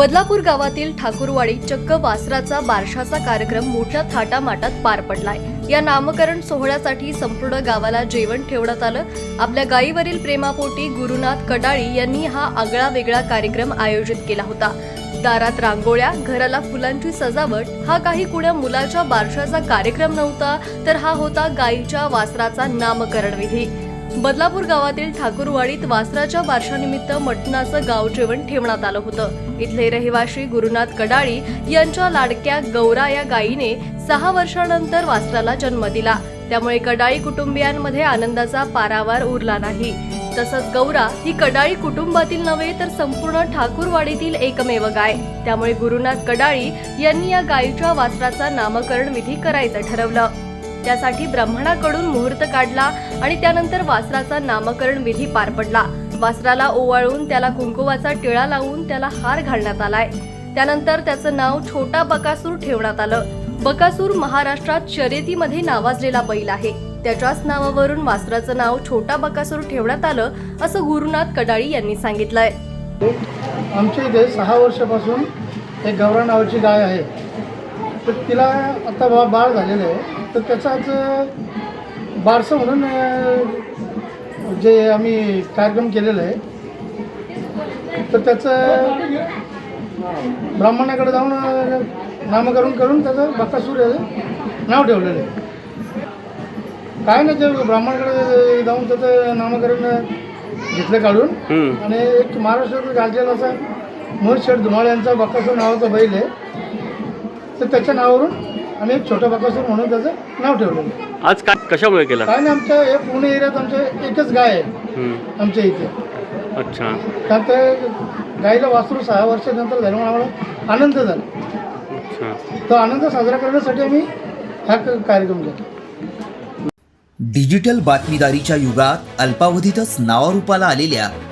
बदलापूर गावातील ठाकूरवाडी चक्क वासराचा बारशाचा कार्यक्रम मोठ्या थाटामाटात पार पडलाय. या नामकरण सोहळ्यासाठी संपूर्ण गावाला जेवण ठेवण्यात आलं. आपल्या गायीवरील प्रेमापोटी गुरुनाथ कडाळी यांनी हा आगळा वेगळा कार्यक्रम आयोजित केला होता. दारात रांगोळ्या घराला फुलांची सजावट हा काही कुण्या मुलाच्या बारशाचा कार्यक्रम नव्हता तर हा होता गायीच्या वासराचा नामकरण विधी. बदलापूर गावातील ठाकूरवाडीत वासराच्या बारशानिमित्त मटणाचं गाव जेवण ठेवण्यात आलं होतं. इथले रहिवाशी गुरुनाथ कडाळी यांच्या लाडक्या गौरा या गायीने सहा वर्षानंतर वासराला जन्म दिला. त्यामुळे कडाळी कुटुंबियांमध्ये आनंदाचा पारावार उरला नाही. तसंच गौरा ही कडाळी कुटुंबातील नव्हे तर संपूर्ण ठाकूरवाडीतील एकमेव गाय. त्यामुळे गुरुनाथ कडाळी यांनी या गायीच्या वासराचा नामकरण विधी करायचं ठरवलं. त्यासाठी ब्राह्मणाकडून मुहूर्त काढला आणि त्यानंतर वासराचा नामकरण विधी पार पडला. वासराला ओवाळून त्याला कुंकुवाचा टिळा लावून त्याला हार घालण्यात आलाय. त्यानंतर त्याचं नाव छोटा बकासूर ठेवण्यात आलं. बकासूर महाराष्ट्रात शर्यतीमध्ये नावाजलेला बैल आहे. त्याच्याच नावावरून वासराचं नाव छोटा बकासूर ठेवण्यात आलं असं गुरुनाथ कडाळी यांनी सांगितलंय. आमच्या इथे सहा वर्षापासून एक गौरा नावाची गाय आहे. तर तिला आता बा बाळ झालेलं आहे. तर त्याचाच बारसं म्हणून जे आम्ही कार्यक्रम केलेला आहे तर त्याचं ब्राह्मणाकडे जाऊन नामकरण करून त्याचं बक्कासूर हे नाव ठेवलेलं आहे. काय नाही ते ब्राह्मणाकडे जाऊन त्याचं नामकरण घेतलं काढून. आणि एक महाराष्ट्रात गाजलेला असा मोहित शेठ धुमाळ यांचा बक्कासूर नावाचा बैल आहे. तर त्याच्या नावावरून आम्ही एक छोटा बक्कासूर म्हणून त्याचं नाव ठेवलेलं आहे. आज काय कशामुळे केला? काय नाही आमच्या हे पुणे एरियात आमच्या एकच गाय आहे. हम्म. आमच्या इथे. अच्छा. कारण ते गाईला वासरू सहा वर्षानंतर झाल्यामुळे आम्हाला आनंद झाला. अच्छा. तो आनंद साजरा करण्यासाठी आम्ही हा क- कार्यक्रम केला डिजिटल बातमीदारीच्या युगात अल्पावधीतच नावारूपाला आलेल्या